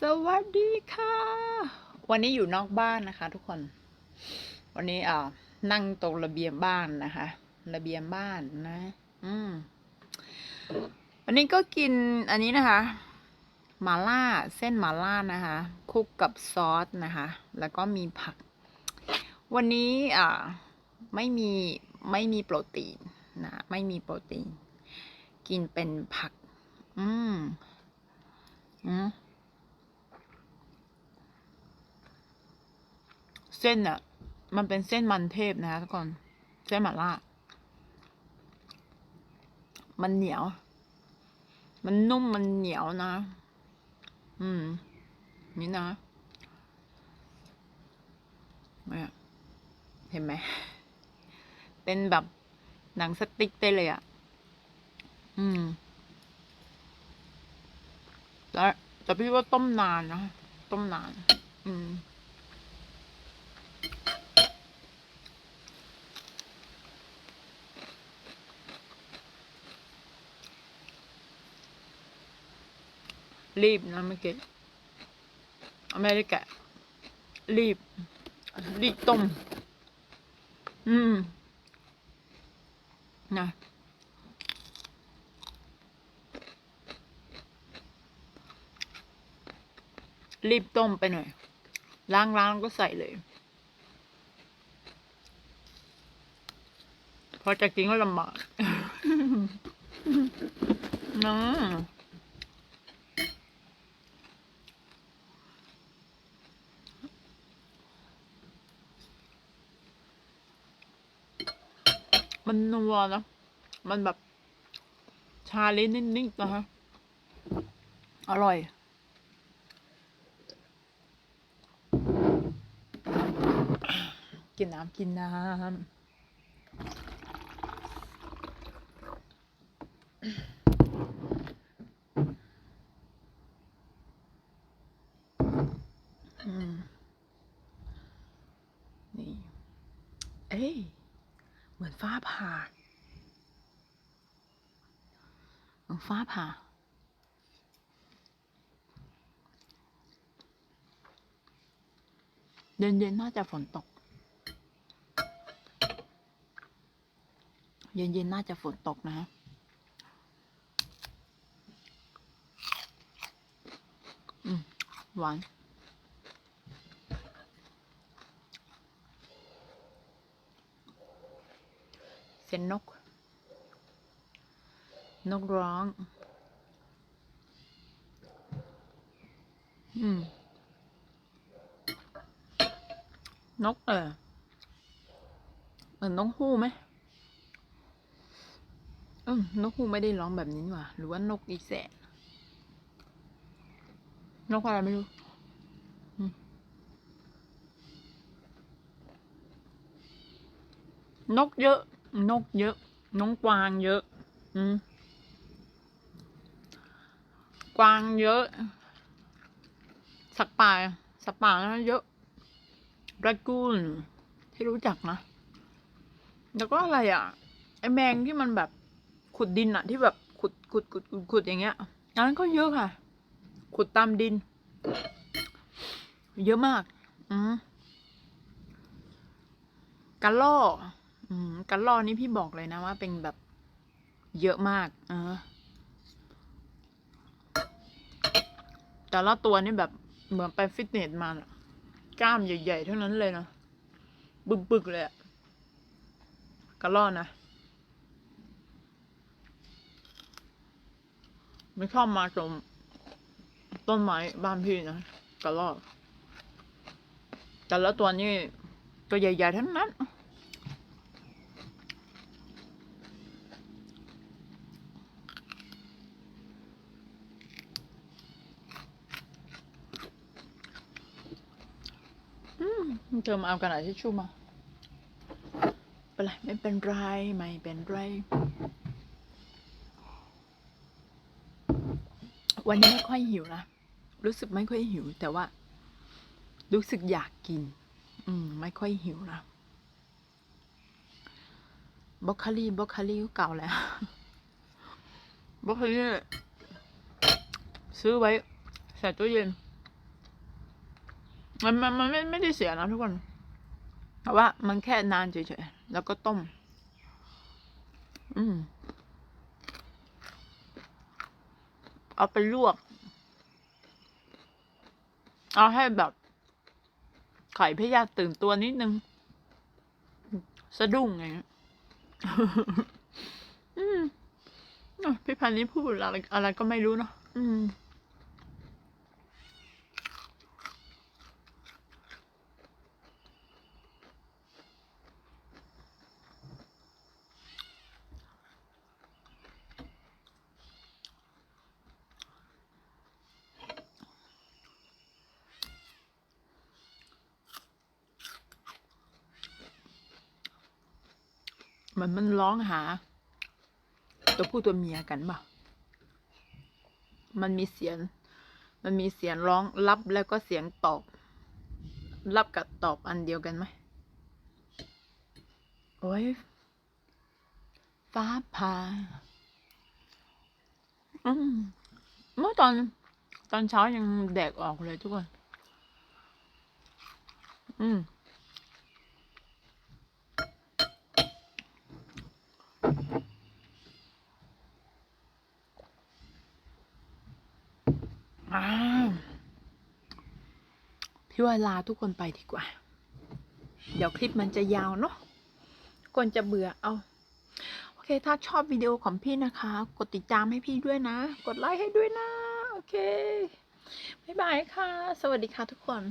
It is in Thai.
สวัสดีค่ะ วันนี้อยู่นอกบ้านนะคะ ทุกคน วันนี้อ่านั่งตรงระเบียงบ้านนะคะ ระเบียงบ้านนะ อืมวันนี้ก็กินอันนี้นะคะหมาล่าเส้นหมาล่านะคะคลุกกับซอสนะคะ แล้วก็มีผัก วันนี้อ่าไม่มีไม่มีโปรตีนนะไม่มีโปรตีน กินเป็นผัก อืมอืม เส้นอะมันเป็นเส้นมันเทพนะคะทุกคนเส้นหม่าล่า มันเหนียว มันนุ่มมันเหนียวนะ อืม นี่นะเนี่ยเห็นไหม เป็นแบบหนังสติ๊กได้เลยอะอืมแล้วแต่พี่ว่าต้มนานนะ ต้มนาน อืม รีบนะเมื่อกี้ไม่ได้แกะ รีบ รีบต้ม อืม นะรีบต้มไปหน่อย ล้างล้างแล้วก็ใส่เลย พอจะกินก็ลำบากนะ มันนัวนะ มันแบบ ชาลิ้นนิดๆนะฮะ อร่อย กินน้ำกินน้ำอืมนี่ เอ้ย มือนฟ้าผ่าเหมือนฟ้าผ่า เย็นๆน่าจะฝนตก เย็นๆน่าจะฝนตกนะฮะ อืมหวานนก นกร้อง อืม นกเออเหมือนนกฮูกไหมเออนกฮูกไม่ได้ร้องแบบนี้ว่าหรือว่านกอีแสนนกอะไรไม่รู้นกเยอะ นกเยอะ น้องกวางเยอะ อืมกวางเยอะ สัตว์ป่าสัตว์ป่านะเยอะ r ร c กูนที่รู้จักนะ แล้วก็อะไรอะ ไอแมงที่มันแบบขุดดินอะ ที่แบบขุดขุดขุดขุดขุดอย่างเงี้ยอันนั้นก็เยอะค่ะ ขุดตามดิน เยอะมาก อืมกระลออื กระล่อนี่พี่บอกเลยนะว่าเป็นแบบเยอะมากอ่าแต่ละตัวนี่แบบเหมือนไปฟิตเนสมาอะกล้ามใหญ่ๆเท่านั้นเลยนะบึกๆเลยอะกระล่อนนะไม่ชอบมาตรงต้นไม้บ้านพี่นะกระรอกแต่ละตัวนี่ตัวใหญ่ๆทั้งนั้น อืม เธอมาเอากระดาษทิชชู่มาเป็นไรไม่เป็นไร ไม่เป็นไร วันนี้ไม่ค่อยหิวนะ รู้สึกไม่ค่อยหิว แต่ว่า รู้สึกอยากกิน อืม ไม่ค่อยหิวนะบล็อกโคลี่บล็อกโคลี่ก็เก่าแล้วบล็อกโคลี่ซื้อไว้ใส่ตู้เย็น มันมันมันไม่ไม่ได้เสียนะทุกคน แต่ว่ามันแค่นานเฉยๆ แล้วก็ต้ม อืม เอาไปลวก เอาให้แบบ ไข่พยาตื่นตัวนิดนึง สะดุ้งไงอืมพี่พันธ์นี้พูดอะไรอะไรก็ไม่รู้เนาะอืม เหมือนมันร้องหา ตัวผู้ตัวเมียกันป่ะมันมีเสียง มันมีเสียงร้องรับแล้วก็เสียงตอบ รับกับตอบอันเดียวกันไหมโอ้ยฟ้าผ่าอืมเมื่อตอนตอนเช้ายังแดกออกเลยทุกคน อืม อ้าวพี่ว่าลาทุกคนไปดีกว่า เดี๋ยวคลิปมันจะยาวเนาะคนจะเบื่อเอาโอเค ถ้าชอบวิดีโอของพี่นะคะ กดติดตามให้พี่ด้วยนะ กดไลค์ให้ด้วยนะ โอเค บ๊ายบายค่ะ สวัสดีค่ะทุกคน